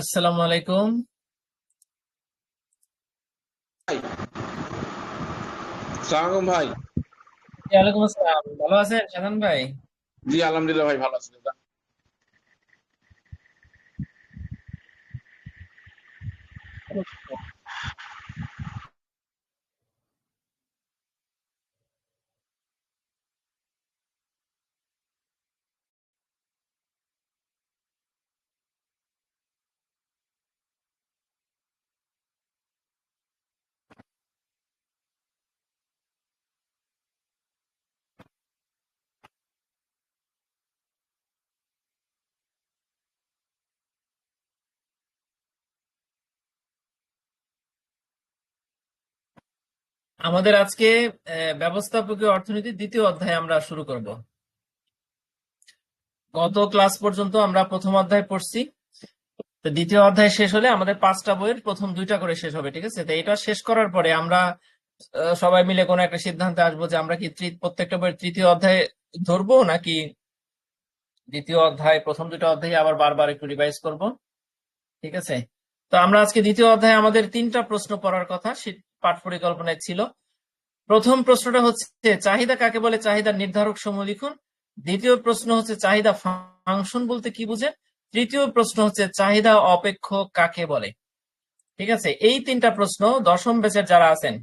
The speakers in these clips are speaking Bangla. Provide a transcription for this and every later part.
আসসালামু আলাইকুম। সালাম ভাই। ওয়ালাইকুম আসসালাম। ভালো আছেন সাধন ভাই? জি আলহামদুলিল্লাহ ভাই ভালো আছি। দাদা আমাদের আজকে ব্যবস্থাপকীয় অর্থনীতির দ্বিতীয় অধ্যায় আমরা শুরু করব। গত ক্লাস পর্যন্ত আমরা প্রথম অধ্যায় পড়ছি। দ্বিতীয় অধ্যায় শেষ হলে আমাদের পাঁচটা বইয়ের প্রথম দুইটা করে শেষ হবে, ঠিক আছে? তো এটা শেষ করার পরে আমরা সবাই মিলে কোনো একটা সিদ্ধান্তে আসব যে আমরা কি প্রত্যেকটা বইয়ের তৃতীয় অধ্যায় ধরবো নাকি দ্বিতীয় অধ্যায়, প্রথম দুটো অধ্যায় আবার বারবার একটু রিভাইজ করব, ঠিক আছে? তো আমরা আজকে দ্বিতীয় অধ্যায়ে আমাদের তিনটা প্রশ্ন পড়ার কথা পাঠ পরিকল্পনায় ছিল। প্রথম প্রশ্নটা হচ্ছে, চাহিদা কাকে বলে? চাহিদার নির্ধারক সমূহ লিখুন। দ্বিতীয় প্রশ্ন হচ্ছে, চাহিদা ফাংশন বলতে কি বুঝে তৃতীয় প্রশ্ন হচ্ছে, চাহিদা অপেক্ষ কাকে বলে? ঠিক আছে, এই তিনটা প্রশ্ন দশম ব্যাচের যারা আছেন।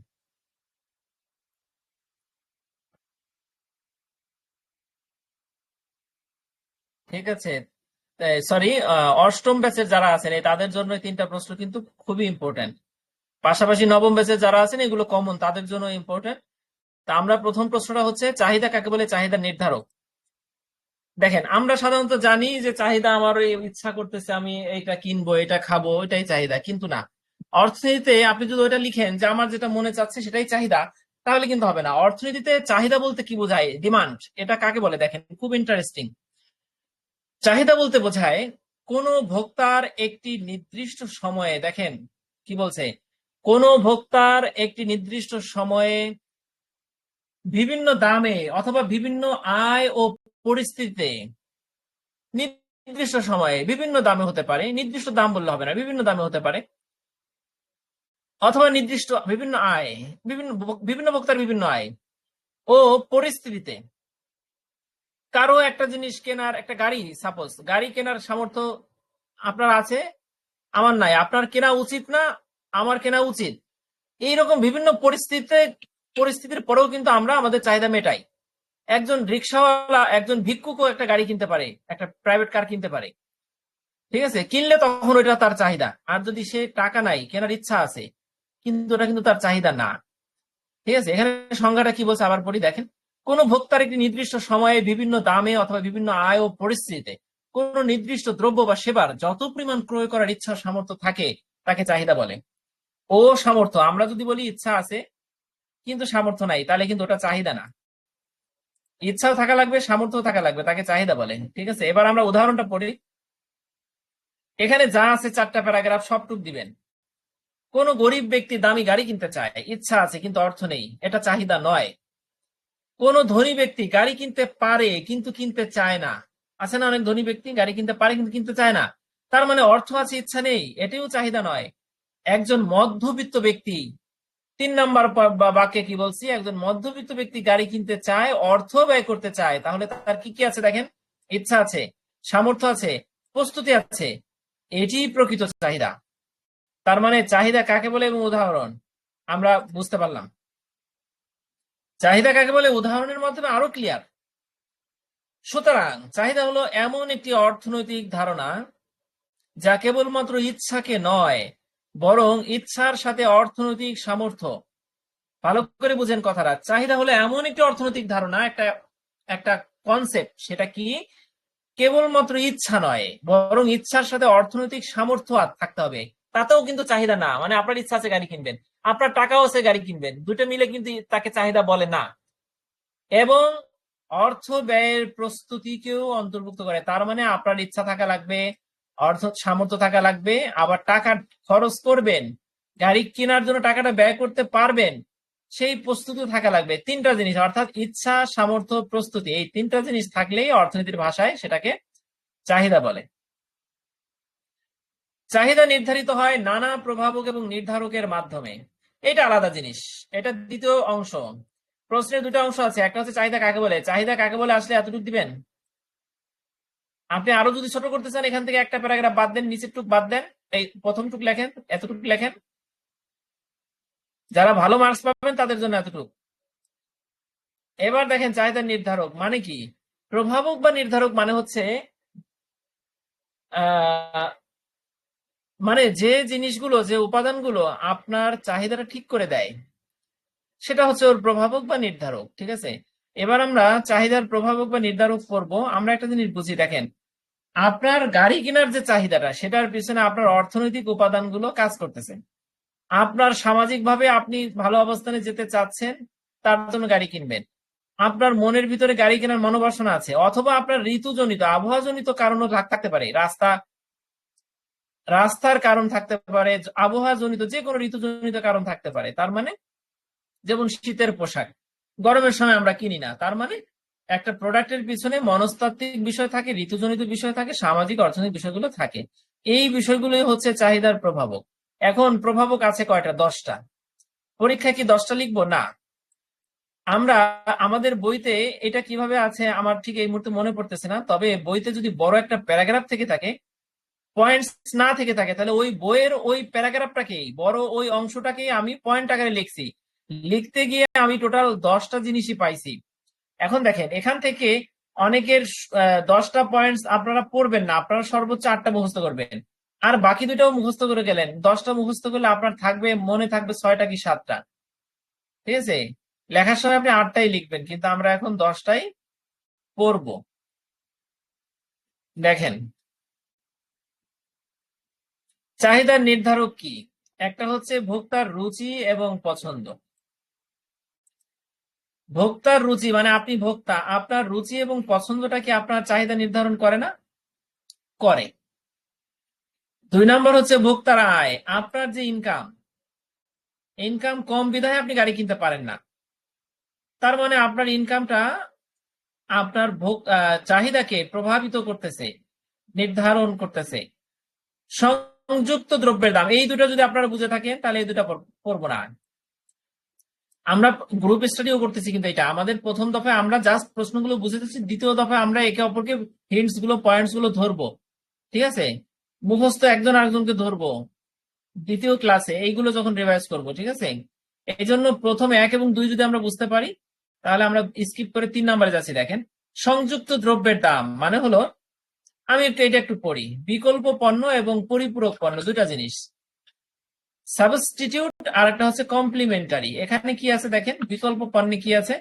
ঠিক আছে সরি অষ্টম ব্যাচের যারা আছেন তাদের জন্য তিনটা প্রশ্ন কিন্তু খুবই ইম্পর্টেন্ট পাশাপাশি নবম ব্যাচের যারা আছেন, এগুলো কমন তাদের জন্য ইম্পর্টেন্ট তা আমরা প্রথম প্রশ্নটা হচ্ছে, চাহিদা কাকে বলে? চাহিদা নির্ধারক। দেখেন, আমরা সাধারণত জানি যে চাহিদা আমার ইচ্ছা করতেছে, আমি এইটা কিনবো, এটা খাব এটাই চাহিদা। কিন্তু না। অর্থনীতিতে আপনি যদি ওইটা লিখেন যে আমার যেটা মনে চাচ্ছে সেটাই চাহিদা, তাহলে কিন্তু হবে না। অর্থনীতিতে চাহিদা বলতে কি বোঝায়? ডিমান্ড এটা কাকে বলে? দেখেন, খুব ইন্টারেস্টিং চাহিদা বলতে বোঝায় কোন ভোক্তার একটি নির্দিষ্ট সময়ে, দেখেন, কি বলছে? কোন ভোক্তার একটি নির্দিষ্ট সময়ে বিভিন্ন দামে অথবা বিভিন্ন আয় ও পরিস্থিতিতে নির্দিষ্ট সময়ে বিভিন্ন দামে হতে পারে, নির্দিষ্ট দাম বললে হবে না, বিভিন্ন দামে হতে পারে, অথবা নির্দিষ্ট বিভিন্ন আয়, বিভিন্ন বিভিন্ন ভোক্তার বিভিন্ন আয় ও পরিস্থিতিতে। কারও একটা জিনিস কেনার, একটা গাড়ি সাপোজ গাড়ি কেনার সামর্থ্য আপনার আছে, আমার নাই, আপনার কেনা উচিত না আমার কেনা উচিত। এইরকম বিভিন্ন পরিস্থিতিতে, পরিস্থিতির পরেও কিন্তু আমরা আমাদের চাহিদা মেটাই। একজন রিক্সাওয়ালা, একজন ভিক্ষুকও একটা গাড়ি কিনতে পারে, একটা প্রাইভেট কার কিনতে পারে। ঠিক আছে? কিনলে তখন ওইটা তার চাহিদা। আর যদি সে টাকা নাই, কেনার ইচ্ছা আছে, কিন্তু ওটা কিন্তু তার চাহিদা না। ঠিক আছে? এখানে সংজ্ঞাটা কি বলছে? আবার পড়ি, দেখেন। কোন ভোক্তার একটি নির্দিষ্ট সময়ে বিভিন্ন দামে অথবা বিভিন্ন আয় ও পরিস্থিতিতে কোন নির্দিষ্ট দ্রব্য বা সেবার যত পরিমাণ ক্রয় করার ইচ্ছা সামর্থ্য থাকে, তাকে চাহিদা বলে। ও সামর্থ্য, আমরা যদি বলি ইচ্ছা আছে, কিন্তু সামর্থ্য নাই, তাহলে কিন্তু ওটা চাহিদা না। ইচ্ছাও থাকা লাগবে সামর্থ্য থাকা লাগবে, তাকে চাহিদা বলে। ঠিক আছে? এবার আমরা উদাহরণটা পড়ি। এখানে যা আছে চারটা প্যারাগ্রাফ সবটুক দিবেন। কোন গরিব ব্যক্তি দামি গাড়ি কিনতে চায়, ইচ্ছা আছে, কিন্তু অর্থ নেই, এটা চাহিদা নয়। কোন ধনী ব্যক্তি গাড়ি কিনতে পারে, কিন্তু কিনতে চায় না। আছে না অনেক ধনী ব্যক্তি গাড়ি কিনতে পারে, কিন্তু কিনতে চায় না? তার মানে অর্থ আছে, ইচ্ছা নেই, এটিও চাহিদা নয়। একজন মধ্যবিত্ত ব্যক্তি, তিন নাম্বার বাক্যে কি বলছি? একজন মধ্যবিত্ত ব্যক্তি গাড়ি কিনতে চায়, অর্থ ব্যয় করতে চায়, তাহলে তার কি কি আছে দেখেন? ইচ্ছা আছে, সামর্থ্য আছে, প্রস্তুতি আছে, এটি প্রকৃত চাহিদা। তার মানে চাহিদা কাকে বলে এবং উদাহরণ? আমরা বুঝতে পারলাম। চাহিদা কাকে বলে? উদাহরণের মাধ্যমে আরও ক্লিয়ার সুতরাং চাহিদা হলো এমন একটি অর্থনৈতিক ধারণা যা কেবলমাত্র ইচ্ছাকে নয় বরং ইচ্ছার সাথে অর্থনৈতিক সামর্থ্য। ভালো করে বুঝেন কথাটা। চাহিদা হলো এমন একটি অর্থনৈতিক ধারণা, একটা একটা কনসেপ্ট সেটা কি? কেবলমাত্র ইচ্ছা নয়, বরং ইচ্ছার সাথে অর্থনৈতিক সামর্থ্য থাকতে হবে। তাতেও কিন্তু চাহিদা না। মানে আপনার ইচ্ছা আছে গাড়ি কিনবেন, আপনার টাকাও আছে গাড়ি কিনবেন দুটো মিলে কিন্তু তাকে চাহিদা বলে না। এবং অর্থ ব্যয়ের প্রস্তুতিকেও অন্তর্ভুক্ত করে। তার মানে আপনার ইচ্ছা থাকা লাগবে অর্থ সামর্থ্য থাকা লাগবে, আবার টাকা খরচ করবেন, গাড়ি কেনার জন্য টাকাটা ব্যয় করতে পারবেন, সেই প্রস্তুতি থাকা লাগবে। তিনটা জিনিস, অর্থাৎ ইচ্ছা, সামর্থ্য, প্রস্তুতি, এই তিনটা জিনিস থাকলেই অর্থনীতির ভাষায় সেটাকে চাহিদা বলে। চাহিদা নির্ধারিত হয় নানা প্রভাবক এবং নির্ধারকের মাধ্যমে। এটা আলাদা জিনিস, এটা দ্বিতীয় অংশ। প্রশ্নের দুটো অংশ আছে, একটা হচ্ছে চাহিদা কাকে বলে? চাহিদা কাকে বলে? আসলে এতটুকু দিবেন? আপনি আরও যদি ছোট করতে চান, এখান থেকে একটা প্যারাগ্রাফ বাদ দেন, নিচের টুক বাদ দেন, এই প্রথম টুক লেখেন, এতটুকু লেখেন। যারা ভালো মার্কস পাবেন, তাদের জন্য এতটুকু। এবার দেখেন চাহিদা নির্ধারক মানে কি? প্রভাবক বা নির্ধারক মানে হচ্ছে মানে যে জিনিসগুলো, যে উপাদানগুলো আপনার চাহিদাটা ঠিক করে দেয়, সেটা হচ্ছে ওর প্রভাবক বা নির্ধারক, ঠিক আছে? এবার আমরা চাহিদার প্রভাবক বা নির্ধারক করব আমরা একটা জিনিস বুঝি, দেখেন আপনার গাড়ি কেনার যে চাহিদাটা, সেটার পিছনে আপনার অর্থনৈতিক উপাদানগুলো কাজ করতেছে। আপনার সামাজিকভাবে আপনি ভালো অবস্থানে যেতে চাচ্ছেন, তার জন্য গাড়ি কিনবেন। আপনার মনের ভিতরে গাড়ি কেনার মনোবাসনা আছে, অথবা আপনার ঋতুজনিত, আবহাওয়াজনিত কারণও থাক- থাকতে পারে। রাস্তা, রাস্তার কারণ থাকতে পারে আবহাওয়া জনিত যে কোনো ঋতুজনিত কারণ থাকতে পারে। তার মানে যেমন শীতের পোশাক, গরমের সময় আমরা কিনি না, তার মানে একটা প্রোডাক্টের পিছনে মনস্তাত্ত্বিক বিষয় থাকে, ঋতুজনিত বিষয় থাকে, সামাজিক, অর্থনৈতিক বিষয়গুলো থাকে। এই বিষয়গুলোই হচ্ছে চাহিদার প্রভাবক। এখন প্রভাবক আছে কয়টা? দশটা। পরীক্ষায় কি দশটা লিখব? না। আমরা, আমাদের বইতে এটা কীভাবে আছে আমার ঠিক এই মুহূর্তে মনে পড়তেছে না, তবে বইতে যদি বড় একটা প্যারাগ্রাফ থেকে থাকে, পয়েন্টস না থেকে থাকে, তাহলে ওই বইয়ের ওই প্যারাগ্রাফটাকেই বড় ওই অংশটাকেই আমি পয়েন্ট আকারে লিখছি। লিখতে গিয়ে আমি টোটাল দশটা জিনিসই পাইছি। এখন দেখেন, এখান থেকে অনেকের দশটা পয়েন্টস আপনারা পড়বেন না, আপনারা সর্বোচ্চ আটটা মুখস্থ করবেন। আর বাকি দুটাও মুখস্থ করে গেলেন, দশটা মুখস্থ করলে আপনার থাকবে, মনে থাকবে ছয়টা কি সাতটা। ঠিক আছে? লেখার সময় আপনি আটটাই লিখবেন, কিন্তু আমরা এখন দশটাই পড়ব। দেখেন, চাহিদার নির্ধারক কি? একটা হচ্ছে ভোক্তার রুচি এবং পছন্দ। ভোক্তার রুচি মানে আপনি ভোক্তা, আপনার রুচি এবং পছন্দটা কি আপনার চাহিদা নির্ধারণ করে না? করে। দুই নম্বর হচ্ছে ভোক্তার আয়, আপনার যে ইনকাম ইনকাম কম বিধায় আপনি গাড়ি কিনতে পারেন না। তার মানে আপনার ইনকামটা আপনার চাহিদাকে প্রভাবিত করতেছে, নির্ধারণ করতেছে। সংযুক্ত দ্রব্যের দাম, এই দুটো যদি আপনারা বুঝে থাকেন, তাহলে এই দুটো পড়- পড়ব না। আমরা গ্রুপ স্টাডিও করতেছি কিন্তু এটা। আমাদের প্রথম দফায় আমরা জাস্ট প্রশ্নগুলো বুঝেতেছি দ্বিতীয় দফায় আমরা একে অপরকে হিন্টসগুলো পয়েন্টসগুলো ধরবো। ঠিক আছে? মুখস্থ একজন আরেকজনকে ধরবো। দ্বিতীয় ক্লাসে এইগুলো যখন রিভাইজ করব, ঠিক আছে? এই জন্য প্রথমে এক এবং দুই যদি আমরা বুঝতে পারি, তাহলে আমরা স্কিপ করে তিন নম্বরে যাচ্ছি, দেখেন। সংযুক্ত দ্রব্যের দাম মানে হলো, আমি এটা একটু পড়ি। বিকল্প পণ্য এবং পরিপূরক পণ্য দুটা জিনিস। সাবস্টিটিউট আর একটা হচ্ছে কমপ্লিমেন্টারি। এখানে কি আছে দেখেন? বিকল্প পণ্যে কি আছে?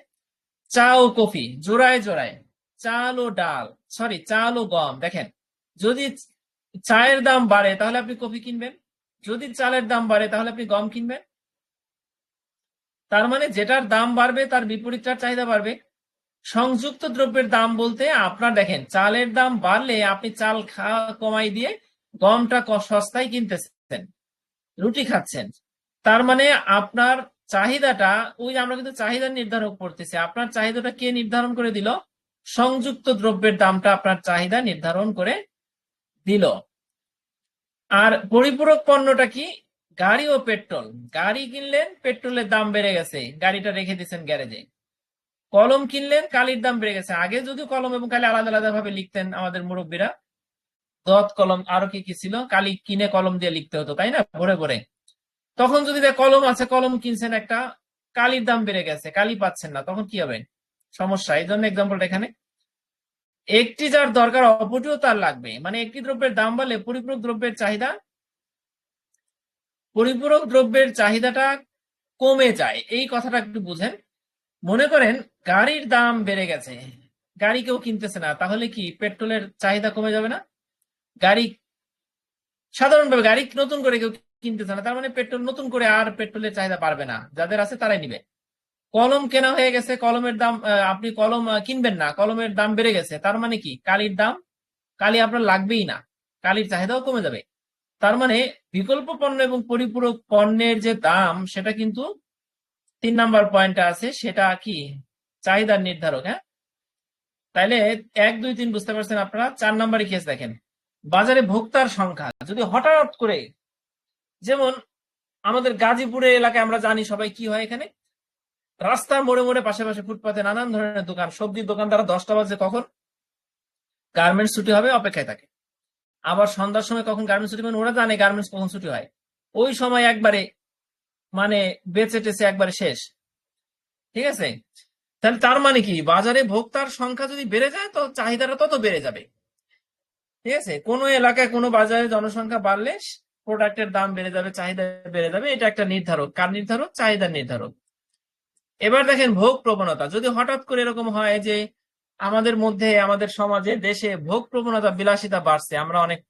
চা ও কফি, জোড়ায় জোড়ায়। চাল ও ডাল সরি চাল ও গম। দেখেন, যদি চায়ের দাম বাড়ে তাহলে আপনি কফি কিনবেন। যদি চালের দাম বাড়ে তাহলে আপনি গম কিনবেন। তার মানে যেটার দাম বাড়বে তার বিপরীতটার চাহিদা বাড়বে। সংযুক্ত দ্রব্যের দাম বলতে আপনার দেখেন, চালের দাম বাড়লে আপনি চাল খাওয়া কমাই দিয়ে গমটা সস্তায় কিনতেছেন। রুটি খাচ্ছেন। তার মানে আপনার চাহিদাটা, ওই আমরা কিন্তু চাহিদা নির্ধারক করতেছি আপনার চাহিদাটা কে নির্ধারণ করে দিল? সংযুক্ত দ্রব্যের দামটা আপনার চাহিদা নির্ধারণ করে দিল। আর পরিপূরক পণ্যটা কি? গাড়ি ও পেট্রোল। গাড়ি কিনলেন, পেট্রোলের দাম বেড়ে গেছে, গাড়িটা রেখে দিয়েছেন গ্যারেজে। কলম কিনলেন, কালির দাম বেড়ে গেছে। আগে যদি কলম এবং কালি আলাদা আলাদা ভাবে লিখতেন আমাদের মুরব্বীরা দত কলম আরও কি কি ছিল? কালি কিনে কলম দিয়ে লিখতে হতো, তাই না? ভরে ভরে। তখন যদি কলম আছে কলম কিনছেন একটা, কালির দাম বেড়ে গেছে, কালি পাচ্ছেন না, তখন কি হবে? সমস্যা। এই জন্য এক্সাম্পলটা এখানে। একটি যার দরকার অপরটিও তার লাগবে। মানে একটি দ্রব্যের দাম বাড়লে পরিপূরক দ্রব্যের চাহিদা, পরিপূরক দ্রব্যের চাহিদাটা কমে যায়। এই কথাটা একটু বুঝেন। মনে করেন, গাড়ির দাম বেড়ে গেছে। গাড়ি কেউ কিনতেছে না, তাহলে কি পেট্রোলের চাহিদা কমে যাবে না? গাড়ি, সাধারণভাবে গাড়ি নতুন করে কেউ কিনতেছে না। তার মানে পেট্রোল নতুন করে আর পেট্রোলের চাহিদা পারবে না। যাদের আছে তারাই নিবে। কলম কেনা হয়ে গেছে, কলমের দাম আপনি কলম কিনবেন না। কলমের দাম বেড়ে গেছে। তার মানে কি? কালির দাম, কালি আপনার লাগবেই না। কালির চাহিদাও কমে যাবে। তার মানে বিকল্প পণ্য এবং পরিপূরক পণ্যের যে দাম, সেটা কিন্তু তিন নাম্বার পয়েন্টটা আছে। সেটা কি? চাহিদার নির্ধারক হ্যাঁ? তাইলে এক, দুই, তিন বুঝতে পারছেন আপনারা? চার নাম্বারে কি আছে দেখেন। বাজারে ভোক্তার সংখ্যা, যদি হঠাৎ করে যেমন আমাদের গাজীপুরে এলাকায় আমরা জানি সবাই কি হয় এখানে? রাস্তার মোড়ে মোড়ে পাশে পাশে ফুটপাতে নানান ধরনের দোকান, সবজির দোকান তারা দশটা বাজে কখন? গার্মেন্টস ছুটি হবে, অপেক্ষায় থাকে। আবার সন্ধ্যার সময় কখন গার্মেন্টস ছুটি মানে ওরা জানে গার্মেন্টস কখন ছুটি হয়। ওই সময় একবারে মানে বেঁচে টেচে একবারে শেষ। ঠিক আছে? তাহলে তার মানে কি? বাজারে ভোক্তার সংখ্যা যদি বেড়ে যায়, তো চাহিদাটা তত বেড়ে যাবে। ঠিক আছে? কোনো এলাকায় কোনো বাজারে জনসংখ্যা বাড়লে প্রোডাক্টের দাম বেড়ে যাবে, চাহিদা বেড়ে যাবে, এটা একটা নির্ধারক। কার নির্ধারক? চাহিদা নির্ধারক। এবার দেখেন ভোগ প্রবণতা। যদি হঠাৎ করে এরকম হয় যে আমাদের মধ্যে, আমাদের সমাজে, দেশে ভোগ প্রবণতা, বিলাসিতা বাড়ছে, আমরা অনেক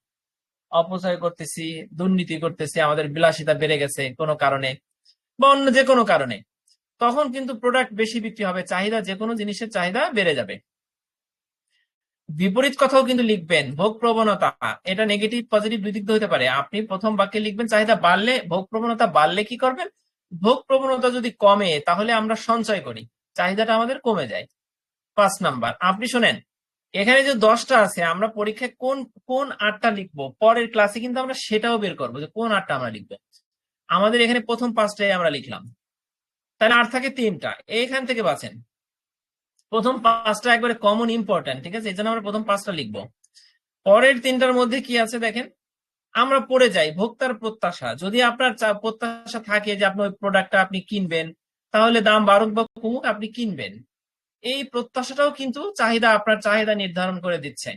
অপচয় করতেছি, দুর্নীতি করতেছি, আমাদের বিলাসিতা বেড়ে গেছে কোনো কারণে বা অন্য যে কোনো কারণে, তখন কিন্তু প্রোডাক্ট বেশি বিক্রি হবে, চাহিদা যে কোনো জিনিসের চাহিদা বেড়ে যাবে। বিপরীত কথাও কিন্তু লিখবেন, ভোগ প্রবণতা। এটা নেগেটিভ পজিটিভ দুই দিক হতে পারে। আপনি প্রথম বাক্যে লিখবেন, চাহিদা বাড়লে ভোগ প্রবণতা বাড়লে কি করবেন? ভোগ প্রবণতা যদি কমে, তাহলে আমরা সঞ্চয় করি। চাহিদাটা আমাদের কমে যায়। পাঁচ নাম্বার, আপনি শোনেন, এখানে যে দশটা আছে, আমরা পরীক্ষায় কোন কোন আটটা লিখব? পরের ক্লাসে কিন্তু আমরা সেটাও বের করব যে কোন আটটা আমরা লিখব। আমাদের এখানে প্রথম পাঁচটাই আমরা লিখলাম। তাহলে আর থাকে তিনটা। এইখান থেকে বাঁচেন। প্রথম পাঁচটা একবারে কমন ইম্পর্টেন্ট ঠিক আছে? এই জন্য আমরা প্রথম পাঁচটা লিখব। পরের তিনটার মধ্যে কি আছে দেখেন? আমরা পড়ে যাই ভোক্তার প্রত্যাশা। যদি আপনার প্রত্যাশা থাকে যে আপনি ওই প্রোডাক্টটা আপনি কিনবেন, তাহলে দাম বাড়ুক বা কমুক, আপনি কিনবেন। এই প্রত্যাশাটাও কিন্তু চাহিদা, আপনার চাহিদা নির্ধারণ করে দিচ্ছে।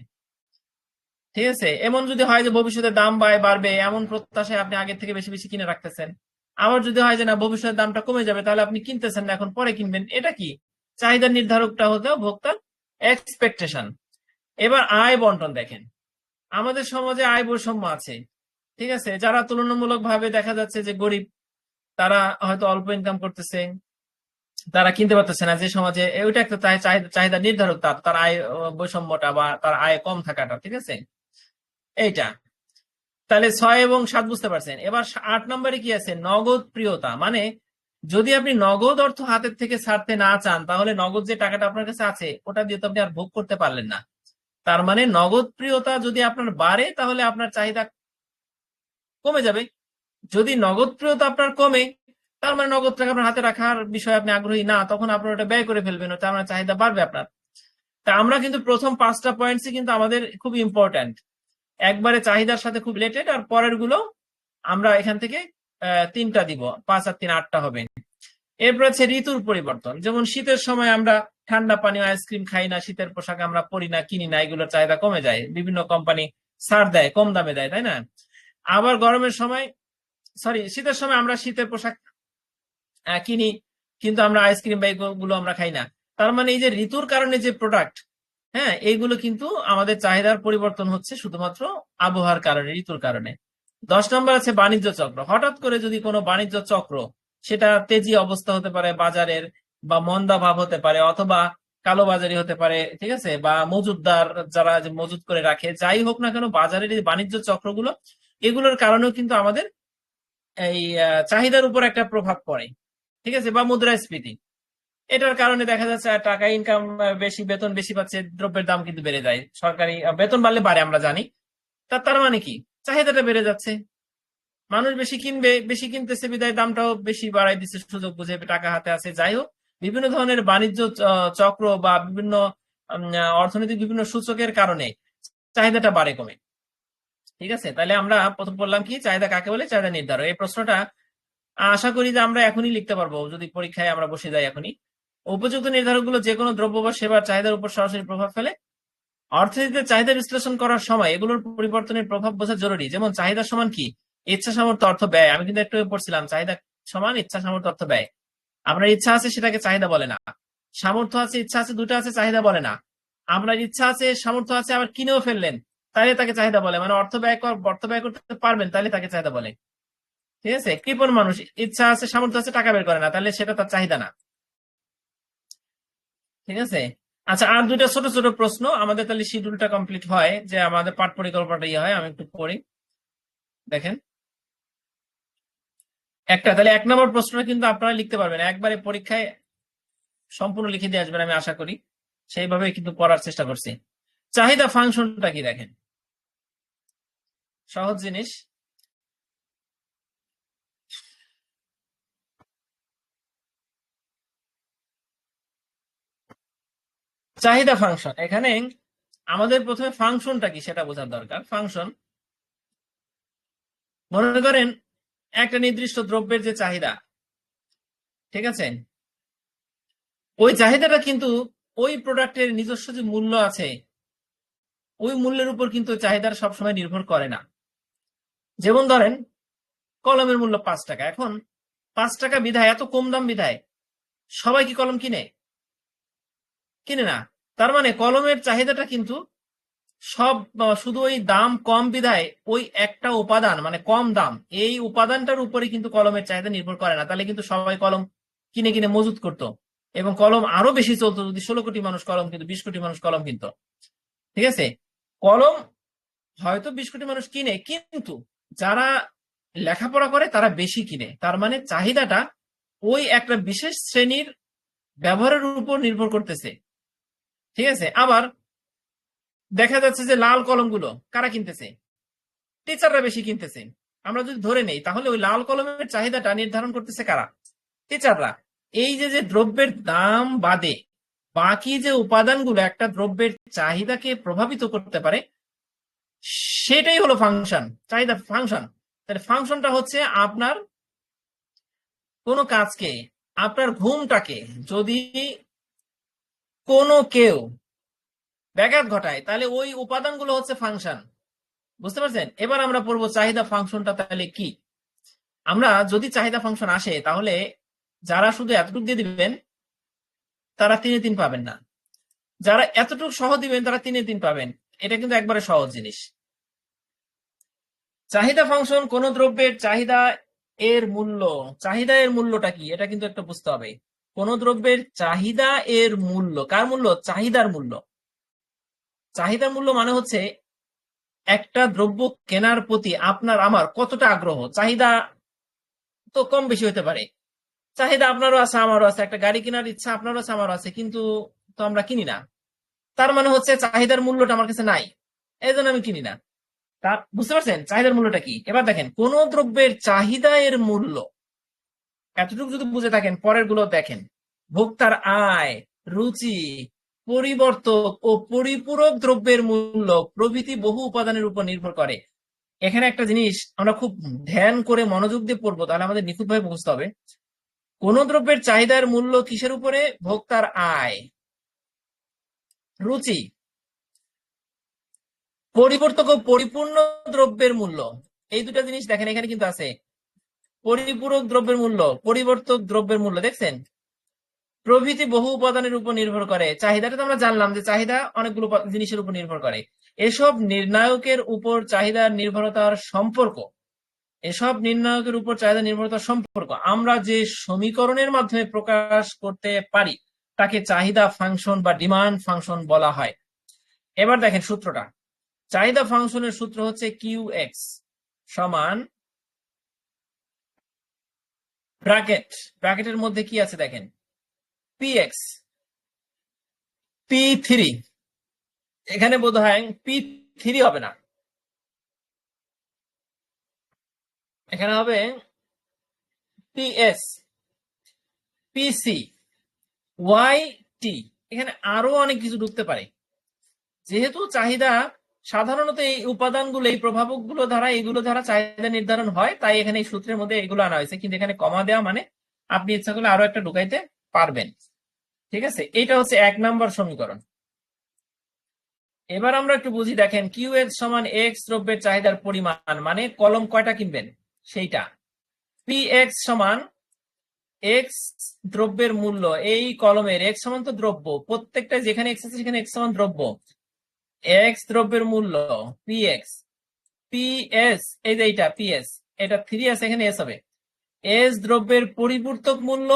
ঠিক আছে? এমন যদি হয় যে ভবিষ্যতে দাম বাড়ে বাড়বে, এমন প্রত্যাশায় আপনি আগে থেকে বেশি বেশি কিনে রাখতেছেন। আবার যদি হয় যে না ভবিষ্যতে দামটা কমে যাবে, তাহলে আপনি কিনতেছেন না, এখন পরে কিনবেন। এটা কি? চাহিদার নির্ধারকটা হতে ভোক্তার এক্সপেকটেশন এবার আয় বন্টন দেখেন। আমাদের সমাজে আয় বৈষম্য আছে, ঠিক আছে? যারা তুলনামূলক ভাবে দেখা যাচ্ছে যে গরিব, তারা হয়তো অল্প ইনকাম করতেছে, তারা কিনতে পারতেছে না যে সমাজে, ওইটা একটা চাহিদা চাহিদা নির্ধারক তার তার আয় বৈষম্যটা বা তার আয় কম থাকাটা, ঠিক আছে? এইটা। তাহলে ছয় এবং সাত বুঝতে পারছেন। এবার আট নম্বরে কি আছে? নগদ প্রিয়তা মানে যদি আপনি নগদ অর্থ হাতের থেকে ছাড়তে না চান, তাহলে নগদ যে টাকাটা আপনার কাছে আছে, ওটা দিয়ে তো আপনি আর ভোগ করতে পারলেন না। তার মানে নগদ প্রিয়তা যদি আপনার বাড়ে, তাহলে আপনার চাহিদা কমে যাবে। যদি নগদ প্রিয়তা আপনার কমে, তার মানে নগদ টাকা আপনার হাতে রাখার বিষয়ে আপনি আগ্রহী না, তখন আপনার ওটা ব্যয় করে ফেলবেন ওটা আপনার চাহিদা বাড়বে আপনার। তা আমরা কিন্তু প্রথম পাঁচটা পয়েন্টসই কিন্তু আমাদের খুব ইম্পর্ট্যান্ট একবারে চাহিদার সাথে খুব রিলেটেড আর পরেরগুলো আমরা এখান থেকে তিনটা দিব। পাঁচ আর তিন, আটটা হবে। এরপর আছে ঋতুর পরিবর্তন। যেমন শীতের সময় আমরা ঠান্ডা পানীয় আইসক্রিম খাই না, শীতের পোশাক আমরা পরি না, কিনি না, এগুলোর চাহিদা কমে যায়। বিভিন্ন কোম্পানি ছাড় দেয়, কম দামে দেয়, তাই না? আবার গরমের সময় সরি শীতের সময় আমরা শীতের পোশাক কিনি, কিন্তু আমরা আইসক্রিম বা এগুলো আমরা খাই না। তার মানে এই যে ঋতুর কারণে যে প্রোডাক্ট হ্যাঁ এইগুলো কিন্তু আমাদের চাহিদার পরিবর্তন হচ্ছে শুধুমাত্র আবহাওয়ার কারণে, ঋতুর কারণে। দশ নম্বর আছে বাণিজ্য চক্র। হঠাৎ করে যদি কোনো বাণিজ্য চক্র, সেটা তেজি অবস্থা হতে পারে, বাজারের বা মন্দা ভাব হতে পারে, অথবা কালোবাজারি হতে পারে, ঠিক আছে? বা মজুদদার যারা মজুদ করে রাখে, যাই হোক না কেন, বাজারের এই বাণিজ্য চক্রগুলো, এগুলোর কারণেও কিন্তু আমাদের এই চাহিদার উপর একটা প্রভাব পড়ে, ঠিক আছে? বা মুদ্রাস্ফীতি। এটার কারণে দেখা যাচ্ছে টাকা ইনকাম বেশি, বেতন বেশি পাচ্ছে, দ্রব্যের দাম কিন্তু বেড়ে যায়। সরকারি বেতন বাড়লে বাড়ে, আমরা জানি। তার মানে কি? চাহিদাটা বেড়ে যাচ্ছে। মানুষ বেশি কিনবে, বেশি কিনতেছে, বিদায় দামটাও বেশি বাড়াই দিচ্ছে, সুযোগ বুঝে টাকা হাতে আছে। যাই হোক, বিভিন্ন ধরনের বাণিজ্য চক্র বা বিভিন্ন অর্থনৈতিক বিভিন্ন সূচকের কারণে চাহিদাটা বাড়ে কমে। ঠিক আছে? তাহলে আমরা প্রথম বললাম কি? চাহিদা কাকে বলে? চাহিদা নির্ধারক। এই প্রশ্নটা আশা করি যে আমরা এখনই লিখতে পারব। যদি পরীক্ষায় আমরা বসে যাই এখনই। উপযুক্ত নির্ধারকগুলো যে কোনো দ্রব্য বা সেবার চাহিদার উপর সরাসরি প্রভাব ফেলে অর্থনীতিতে চাহিদা বিশ্লেষণ করার সময় এগুলোর পরিবর্তনের প্রভাব বোঝা জরুরি। যেমন, চাহিদা সমান কি? ইচ্ছা সামর্থ্য অর্থ ব্যয়। আমি কিন্তু একটু পড়ছিলাম, চাহিদা সমান, ইচ্ছা সামর্থ্য অর্থ ব্যয়। আপনার ইচ্ছা আছে সেটাকে চাহিদা বলে না। সামর্থ্য আছে, ইচ্ছা আছে, দুটো আছে, চাহিদা বলে না। আপনার ইচ্ছা আছে, সামর্থ্য আছে, আবার কিনেও ফেললেন তাহলে তাকে চাহিদা বলে। মানে অর্থ ব্যয় অর্থ ব্যয় করতে পারবেন তাহলে তাকে চাহিদা বলে। ঠিক আছে? কৃপণ মানুষ, ইচ্ছা আছে, সামর্থ্য আছে, টাকা বের করে না তাহলে সেটা তার চাহিদা না। ঠিক আছে? আচ্ছা আর দুইটা ছোট ছোট প্রশ্ন। আমাদের তাহলে শিডিউলটা কমপ্লিট হয় যে আমাদের পাঠ পরিকল্পনাটা ইয়ে হয়, আমি একটু পড়ি। দেখেন। একটা, তাহলে এক নম্বর প্রশ্নটা কিন্তু আপনারা লিখতে পারবেন। একবারে পরীক্ষায় সম্পূর্ণ লিখে দিয়ে আসবেন, আমি আশা করি। সেইভাবে কিন্তু পড়ার চেষ্টা করছি। চাহিদা ফাংশনটা কি দেখেন? সহজ জিনিস। চাহিদা ফাংশন এখানে আমাদের প্রথমে ফাংশনটা কি সেটা বোঝার দরকার। ফাংশন মনে করেন একটা নির্দিষ্ট দ্রব্যের যে চাহিদা, ঠিক আছে? ওই চাহিদাটা কিন্তু ওই প্রোডাক্টের নিজস্ব যে মূল্য আছে, ওই মূল্যের উপর কিন্তু চাহিদার সবসময় নির্ভর করে না। যেমন ধরেন, কলমের মূল্য পাঁচ টাকা। এখন পাঁচ টাকা বিধায়, এত কম দাম বিধায়, সবাই কি কলম কিনে? কিনে না। তার মানে কলমের চাহিদাটা কিন্তু সব শুধু ওই দাম কম বিধায় ওই একটা উপাদান মানে কম দাম, এই উপাদানটার উপরে কিন্তু কলমের চাহিদা নির্ভর করে না। তাহলে কিন্তু সবাই কলম কিনে কিনে মজুত করতো। এবং কলম আরও বেশি চলতো যদি ষোলো কোটি মানুষ কলম কিন্তু, বিশ কোটি মানুষ কলম কিনতো। ঠিক আছে? কলম হয়তো বিশ কোটি মানুষ কিনে, কিন্তু যারা লেখাপড়া করে তারা বেশি কিনে। তার মানে চাহিদাটা ওই একটা বিশেষ শ্রেণির ব্যবহারের উপর নির্ভর করতেছে। ঠিক আছে? আবার দেখা যাচ্ছে যে লাল কলমগুলো কারা কিনতেছে? টিচাররা বেশি কিনতেছে। আমরা যদি ধরে নেই, তাহলে ওই লাল কলমের চাহিদাটা নির্ধারণ করতেছে কারা? টিচাররা এই যে যে দ্রব্যের দাম বাদে বাকি যে উপাদানগুলো একটা দ্রব্যের চাহিদাকে প্রভাবিত করতে পারে, সেটাই হলো ফাংশন চাহিদা ফাংশন তাহলে ফাংশনটা হচ্ছে আপনার কোনো কাজকে, আপনার ঘুমটাকে যদি কোনো কেউ ব্যাঘাত ঘটায়, তাহলে ওই উপাদানগুলো হচ্ছে ফাংশন বুঝতে পারছেন? এবার আমরা পড়ব চাহিদা ফাংশনটা তাহলে কি? আমরা যদি চাহিদা ফাংশন আসে, তাহলে যারা শুধু এতটুকু দিয়ে দিবেন, তারা তিনে তিন পাবেন না। যারা এতটুকু সহ দিবেন, তারা তিনে তিন পাবেন। এটা কিন্তু একবারে সহজ জিনিস। চাহিদা ফাংশন কোন দ্রব্যের চাহিদা এর মূল্য, চাহিদা এর মূল্যটা কি? এটা কিন্তু একটা বুঝতে হবে। কোন দ্রব্যের চাহিদা এর মূল্য, কার মূল্য? চাহিদার মূল্য। চাহিদার মূল্য মানে হচ্ছে একটা দ্রব্য কেনার প্রতি আপনার আমার কতটা আগ্রহ। চাহিদা তো কম বেশি হতে পারে। চাহিদা আপনারও আছে, আমারও আছে। একটা গাড়ি কেনার ইচ্ছা আপনারও আছে, আমারও আছে, কিন্তু তো আমরা কিনি না। তার মানে হচ্ছে চাহিদার মূল্যটা আমার কাছে নাই। এই জন্য আমি কিনি না। তা বুঝতে পারছেন? চাহিদার মূল্যটা কি? এবার দেখেন, কোন দ্রব্যের চাহিদা এর মূল্য এতটুকু যদি বুঝে থাকেন পরেরগুলো দেখেন। ভোক্তার আয়, রুচি, পরিবর্তক ও পরিপূরক দ্রব্যের মূল্য প্রভৃতি বহু উপাদানের উপর নির্ভর করে। এখানে একটা জিনিস আমরা খুব ধ্যান করে মনোযোগ দিয়ে পড়ব, তাহলে আমাদের নিখুঁতভাবে বুঝতে হবে। কোন দ্রব্যের চাহিদার মূল্য কিসের উপরে? ভোক্তার আয়। রুচি। পরিবর্তক ও পরিপূর্ণ দ্রব্যের মূল্য। এই দুটা জিনিস দেখেন, এখানে কিন্তু আছে। পরিপূরক দ্রব্যের মূল্য, পরিবর্তক দ্রব্যের মূল্য, দেখছেন? প্রভৃতি বহু উপাদানের উপর নির্ভর করে। চাহিদাটা তো আমরা জানলাম যে চাহিদা অনেকগুলো জিনিসের উপর নির্ভর করে। এসব নির্ণায়কের উপর চাহিদার নির্ভরতার সম্পর্ক। এসব নির্ণায়কের উপর চাহিদা নির্ভরতার সম্পর্ক। আমরা যে সমীকরণের মাধ্যমে প্রকাশ করতে পারি, তাকে চাহিদা ফাংশন বা ডিমান্ড ফাংশন বলা হয়। এবার দেখেন সূত্রটা। চাহিদা ফাংশনের সূত্র হচ্ছে কিউ এক্স সমান ব্র্যাকেট ব্র্যাকেটের মধ্যে কি আছে দেখেন? পি এক্স পি থ্রি এখানে বোধ হয় পি থ্রি হবে না। এখানে হবে পিএস পিসি ওয়াই টি এখানে আরও অনেক কিছু ঢুকতে পারে। যেহেতু চাহিদা সাধারণত এই উপাদানগুলো, এই প্রভাবকগুলো দ্বারা, এগুলো দ্বারা চাহিদা নির্ধারণ হয়, তাই এখানে এই সূত্রের মধ্যে এগুলো আনা হয়েছে। কিন্তু এখানে কমা দেওয়া মানে আপনি ইচ্ছা করলে আরও একটা ঢুকাইতে পারবেন। ঠিক আছে? এটা হচ্ছে এক নম্বর সমীকরণ। এবার আমরা একটু বুঝি, দেখেন কিউ এক্স সমান এক্স দ্রব্যের চাহিদার পরিমাণ মানে কলম কয়টা কিনবেন? সেইটা। পি এক্স সমান এক্স দ্রব্যের মূল্য, এই কলমের এক্স সমান তো দ্রব্য। প্রত্যেকটা যেখানে এক্স আছে, সেখানে এক্স সমান দ্রব্য। এক্স দ্রব্যের মূল্য পি এক্স পি এস এই যে এইটা পি এস এটা থ্রি আছে এখানে এস হবে। এস দ্রব্যের পরিবর্তক মূল্য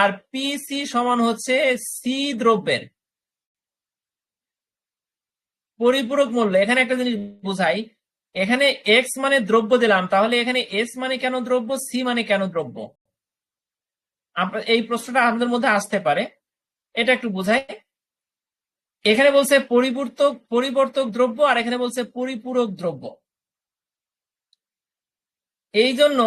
আর পি সি সমান হচ্ছে সি দ্রব্যের পরিপূরক মূল্য। এখানে একটা জিনিস বুঝাই, এখানে এক্স মানে দ্রব্য দিলাম, তাহলে এখানে এস মানে কেন দ্রব্য সি মানে কেন দ্রব্য? এই প্রশ্নটা আমাদের মধ্যে আসতে পারে। এটা একটু বুঝাই। এখানে বলছে পরিবর্তক পরিবর্তক দ্রব্য, আর এখানে বলছে পরিপূরক দ্রব্য। এই জন্য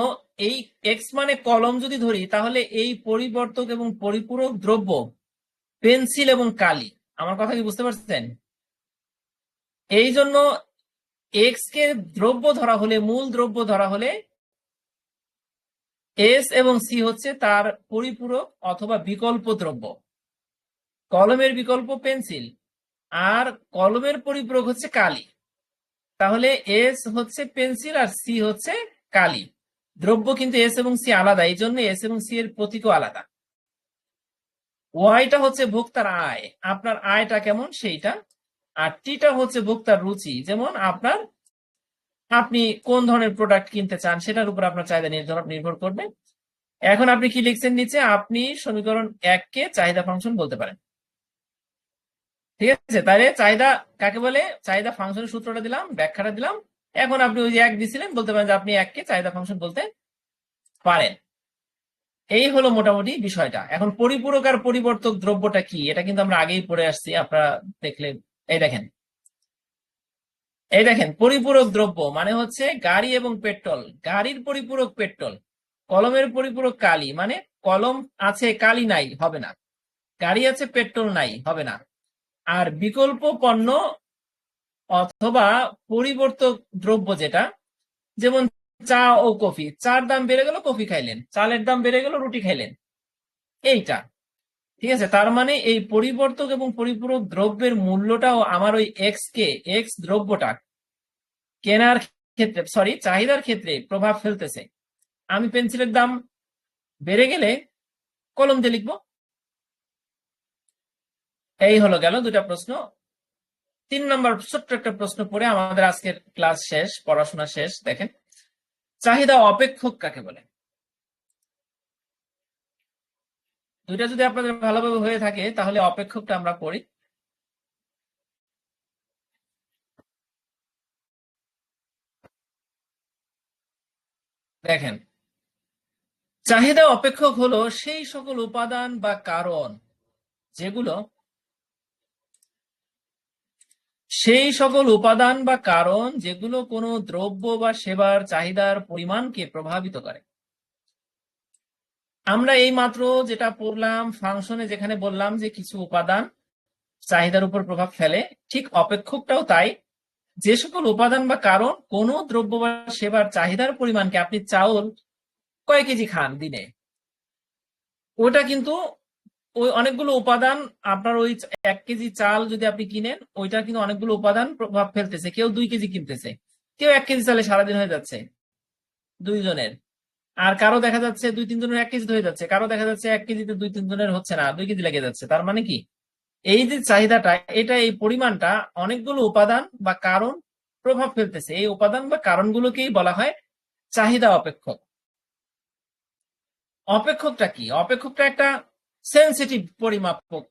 এই এক্স মানে কলম যদি ধরি, তাহলে এই পরিবর্তক এবং পরিপূরক দ্রব্য, পেন্সিল এবং কালি। আমার কথা কি বুঝতে পারছেন? এই জন্য এক্স কে দ্রব্য ধরা হলে, মূল দ্রব্য ধরা হলে এস এবং সি হচ্ছে তার পরিপূরক অথবা বিকল্প দ্রব্য। কলমের বিকল্প পেন্সিল। আর কলমের পরিপূরক হচ্ছে কালি। তাহলে এস হচ্ছে পেন্সিল আর সি হচ্ছে কালি। দ্রব্য কিন্তু এস এবং সি আলাদা এই জন্য এস এবং সি এর প্রতীকও আলাদা। ওয়াইটা হচ্ছে ভোক্তার আয়, আপনার আয়টা কেমন সেইটা। আর টিটা হচ্ছে ভোক্তার রুচি, যেমন আপনার, আপনি কোন ধরনের প্রোডাক্ট কিনতে চান সেটার উপর আপনার চাহিদা নির্ভর নির্ভর করবে। এখন আপনি কি লিখছেন নিচে? আপনি সমীকরণ এককে চাহিদা ফাংশন বলতে পারেন। ঠিক আছে? তাহলে চাহিদা কাকে বলে? চাহিদা ফাংশনের সূত্রটা দিলাম, ব্যাখ্যাটা দিলাম। এখন আপনি ওই যে এক দিছিলেন, বলতে পারেন যে আপনি এককে চাহিদা ফাংশন বলতে পারেন। এই হলো মোটামুটি বিষয়টা। এখন পরিপূরক আর পরিবর্তক দ্রব্যটা কি? এটা কিন্তু আমরা আগেই পড়ে আসছি, আপনারা দেখলে। এই দেখেন। এই দেখেন, পরিপূরক দ্রব্য মানে হচ্ছে গাড়ি এবং পেট্রোল। গাড়ির পরিপূরক পেট্রোল, কলমের পরিপূরক কালি মানে কলম আছে, কালি নাই, হবে না। গাড়ি আছে, পেট্রোল নাই, হবে না। আর বিকল্প পণ্য অথবা পরিবর্তক দ্রব্য যেটা, যেমন চা ও কফি, চার দাম বেড়ে গেল, কফি খাইলেন। চালের দাম বেড়ে গেল, রুটি খাইলেন। এইটা, ঠিক আছে? তার মানে এই পরিবর্তক এবং পরিপূরক দ্রব্যের মূল্যটাও আমার ওই এক্স কে এক্স দ্রব্যটা কেনার ক্ষেত্রে সরি চাহিদার ক্ষেত্রে প্রভাব ফেলতেছে। আমি পেন্সিলের দাম বেড়ে গেলে কলম দিয়ে লিখব। এই হলো গেল দুটা প্রশ্ন। তিন নম্বর ছোট্ট একটা প্রশ্ন পড়ে, আমাদের আজকের ক্লাস শেষ, পড়াশোনা শেষ, দেখেন। চাহিদা অপেক্ষক কাকে বলে? দুইটা যদি আপনাদের ভালোভাবে হয়ে থাকে, তাহলে অপেক্ষকটা আমরা পড়ি। দেখেন, চাহিদা অপেক্ষক হলো সেই সকল উপাদান বা কারণ যেগুলো সেই সকল উপাদান বা কারণ যেগুলো কোনো দ্রব্য বা সেবার চাহিদার পরিমাণকে প্রভাবিত করে। আমরা এই মাত্র যেটা পড়লাম, ফাংশনে যেখানে বললাম যে কিছু উপাদান চাহিদার উপর প্রভাব ফেলে, ঠিক অপেক্ষকটাও তাই। যে সকল উপাদান বা কারণ কোনো দ্রব্য বা সেবার চাহিদার পরিমাণকে আপনি চাউল কয় কেজি খান দিনে? ওটা কিন্তু ওই অনেকগুলো উপাদান, আপনার ওই এক কেজি চাল যদি আপনি কিনেন, ওইটা কিন্তু অনেকগুলো উপাদান প্রভাব ফেলতেছে। কেউ দুই কেজি কিনতেছে, কেউ এক কেজি চালে সারাদিন হয়ে যাচ্ছে দুইজনের। আর কারও দেখা যাচ্ছে দুই, তিন জনের এক কেজি হয়ে যাচ্ছে, কারও দেখা যাচ্ছে এক কেজিতে দুই, তিন জনের হচ্ছে না, দুই কেজি লেগে যাচ্ছে। তার মানে কি? এই যে চাহিদাটা, এটা এই পরিমাণটা অনেকগুলো উপাদান বা কারণ প্রভাব ফেলতেছে। এই উপাদান বা কারণগুলোকেই বলা হয় চাহিদা অপেক্ষক। অপেক্ষকটা কি? অপেক্ষকটা একটা সেন্সিটিভ পরিমাপক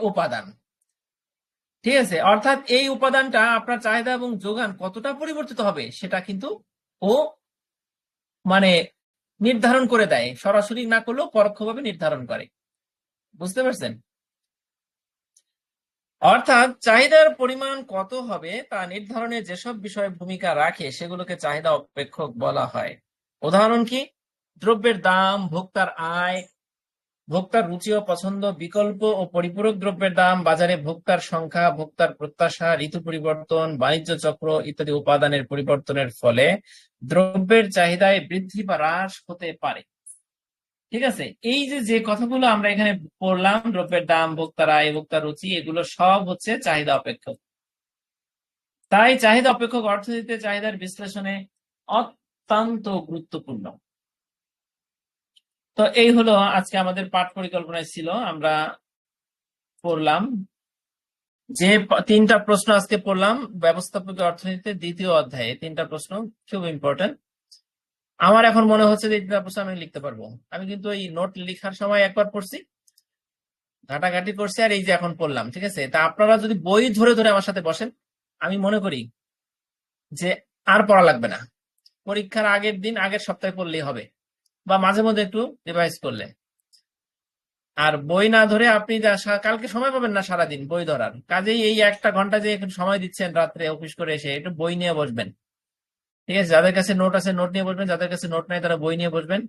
উপাদান। ঠিক আছে? অর্থাৎ এই উপাদানটা আপনার চাহিদা এবং যোগান কতটা পরিবর্তিত হবে সেটা কিন্তু ও মানে নির্ধারণ করে দেয়। সরাসরি না করলেও পরোক্ষভাবে নির্ধারণ করে। বুঝতে পারছেন? অর্থাৎ চাহিদার পরিমাণ কত হবে তা নির্ধারণে যেসব বিষয়ে ভূমিকা রাখে সেগুলোকে চাহিদা অপেক্ষক বলা হয়। উদাহরণ কি? দ্রব্যের দাম, ভোক্তার আয় ভোক্তার রুচি ও পছন্দ, বিকল্প ও পরিপূরক দ্রব্যের দাম, বাজারে ভোক্তার সংখ্যা, ভোক্তার প্রত্যাশা, ঋতু পরিবর্তন, বাণিজ্য চক্র ইত্যাদি উপাদানের পরিবর্তনের ফলে দ্রব্যের চাহিদায় বৃদ্ধি বা হ্রাস হতে পারে। ঠিক আছে? এই যে যে কথাগুলো আমরা এখানে পড়লাম, দ্রব্যের দাম ভোক্তার আয় ভোক্তার রুচি, এগুলো সব হচ্ছে চাহিদা অপেক্ষক। তাই চাহিদা অপেক্ষক অর্থনীতিতে চাহিদার বিশ্লেষণে অত্যন্ত গুরুত্বপূর্ণ। তো এই হলো আজকে আমাদের পাঠ পরিকল্পনায় ছিল, আমরা পড়লাম। যে তিনটা প্রশ্ন আজকে পড়লাম, ব্যবস্থাপক অর্থনীতিতে দ্বিতীয় অধ্যায়ে তিনটা প্রশ্ন খুব ইম্পর্টেন্ট আমার এখন মনে হচ্ছে যে তিনটা প্রশ্ন আমি লিখতে পারব। আমি কিন্তু এই নোট লিখার সময় একবার পড়ছি, ঘাটাঘাটি করছি আর এই যে এখন পড়লাম, ঠিক আছে? তা আপনারা যদি বই ধরে ধরে আমার সাথে বসেন, আমি মনে করি যে আর পড়া লাগবে না। পরীক্ষার আগের দিন, আগের সপ্তাহে পড়লেই হবে। বা মাঝে মধ্যে একটু রিভাইজ করলে। আর বই না ধরে আপনি কালকে সময় পাবেন না সারাদিন বই ধরার। কাজেই এই একটা ঘণ্টা যে সময় দিচ্ছেন রাত্রে অফিস করে এসে, একটু বই নিয়ে বসবেন। ঠিক আছে? যাদের কাছে নোট আছে নোট নিয়ে বসবেন। যাদের কাছে নোট নাই, তারা বই নিয়ে বসবেন।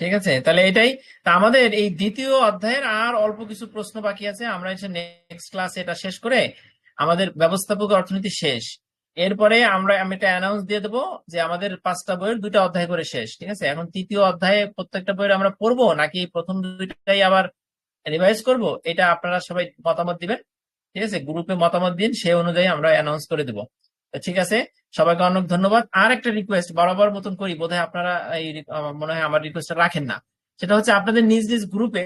ঠিক আছে? তাহলে এটাই। আমাদের এই দ্বিতীয় অধ্যায়ের আর অল্প কিছু প্রশ্ন বাকি আছে। আমরা এসে নেক্সট ক্লাসে এটা শেষ করে আমাদের ব্যবস্থাপক অর্থনীতি শেষ। এরপরে আমরা, আমি একটা অ্যানাউন্স দিয়ে দেবো যে আমাদের পাঁচটা বইয়ের দুইটা অধ্যায় করে শেষ, ঠিক আছে? এখন তৃতীয় অধ্যায়ে প্রত্যেকটা বইয়ের আমরা পড়ব নাকি প্রথম দুইটাই আবার রিভাইজ করব? এটা আপনারা সবাই মতামত দিবেন, ঠিক আছে? গ্রুপে মতামত দিন, সেই অনুযায়ী আমরা অ্যানাউন্স করে দেবো। ঠিক আছে? সবাইকে অনেক ধন্যবাদ। আর একটা রিকোয়েস্ট বরাবর মতন করি, বোধহয় আপনারা এই মনে হয় আমার রিকোয়েস্টটা রাখেন না। সেটা হচ্ছে আপনাদের নিজ নিজ গ্রুপে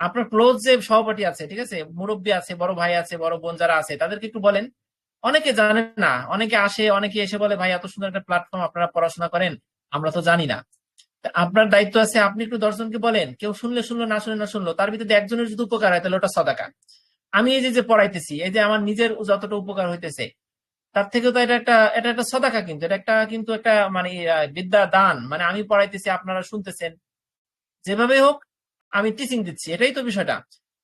আপনার ক্লোজ যে সহপাঠী আছে, ঠিক আছে? মুরব্বী আছে, বড় ভাই আছে, বড় বোন যারা আছে, তাদেরকে একটু বলেন। অনেকে জানেন না অনেকে আসে অনেকে এসে বলে ভাই এত সুন্দর একটা প্ল্যাটফর্ম আপনারা পড়াশোনা করেন আমরা তো জানি না। আপনার দায়িত্ব আছে আপনি একটু দশজনকে বলেন কেউ শুনলে শুনলো না শুনলে না শুনলো তার ভিতরে একজনের যদি উপকার হয় তাহলে ওটা সদাকা। আমি এই যে যে পড়াইতেছি এই যে আমার নিজের যতটা উপকার হইতেছে তার থেকেও তো এটা একটা এটা একটা সদাকা কিন্তু এটা একটা কিন্তু একটা মানে বিদ্যা দান। মানে আমি পড়াইতেছি আপনারা শুনতেছেন। যেভাবে হোক আমি টিচিং দিচ্ছি এটাই তো বিষয়টা।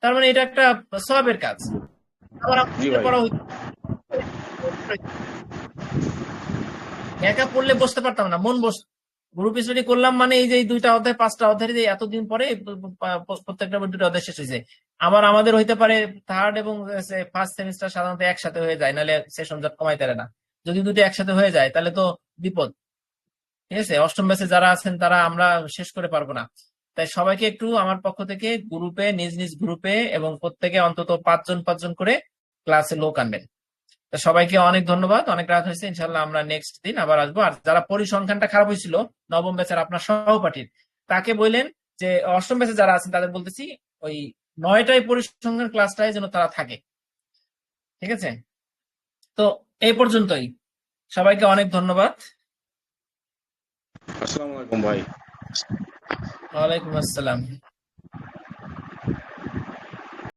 তার মানে এটা একটা সবের কাজ। আবার। পড়া একা পড়লে বসতে পারতাম না, মন বস গ্রুপ স্টাডি করলাম মানে এই যে দুইটা অধ্যায়, পাঁচটা অধ্যায় যে এতদিন পরে প্রত্যেকটা দুটো অধ্যায় শেষ হয়েছে। আবার আমাদের হইতে পারে থার্ড এবং ফার্স্ট সেমিস্টার সাধারণত একসাথে হয়ে যায়, নাহলে সেশন কমাইতে পারে না। যদি দুটো একসাথে হয়ে যায়, তাহলে তো বিপদ। ঠিক আছে? অষ্টম ব্যাচে যারা আছেন, তারা আমরা শেষ করে পারব না। তাই সবাইকে একটু আমার পক্ষ থেকে গ্রুপে নিজ নিজ গ্রুপে এবং প্রত্যেকে অন্তত পাঁচজন পাঁচজন করে ক্লাসে লোক আনবেন। সবাইকে অনেক ধন্যবাদ। অনেক রাত হয়েছে ইনশাল্লাহ আমরা নেক্সট দিন আবার আসব। আর যারা পরিসংখ্যানটা খারাপ হয়েছিল নবম ব্যাচের আপনার সহপাঠীর তাকে বললেন যে অষ্টম ব্যাচে যারা আছেন তাদের বলতেছি ওই নয়টায় পরিসংখ্যান ক্লাসটায় যেন তারা থাকে। ঠিক আছে? তো এই পর্যন্তই। সবাইকে অনেক ধন্যবাদ। আসসালামু আলাইকুম ভাই। ওয়ালাইকুম আসসালাম।